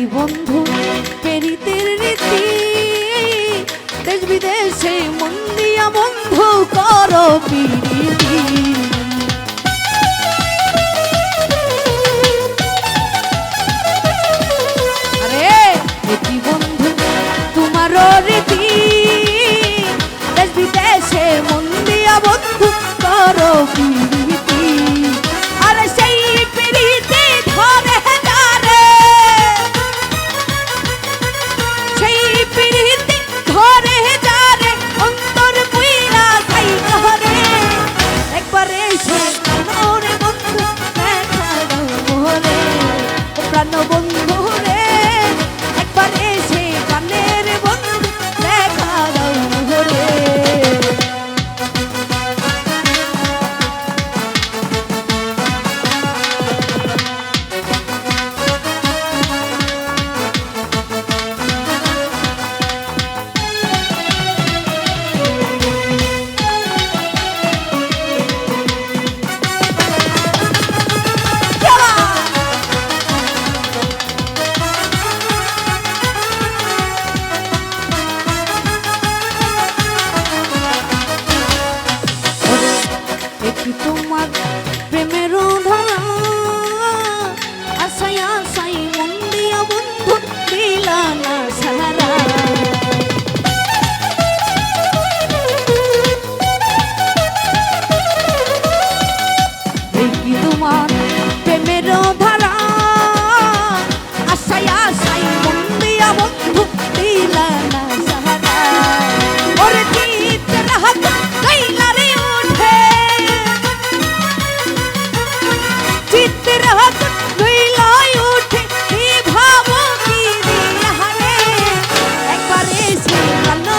দেখি বন্ধু পেরিতের রীতি। দেশ বিদেশে মন্দিয়া বন্ধু কর পিড়ি। I la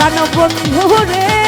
প্রাণ বন্ধু রে।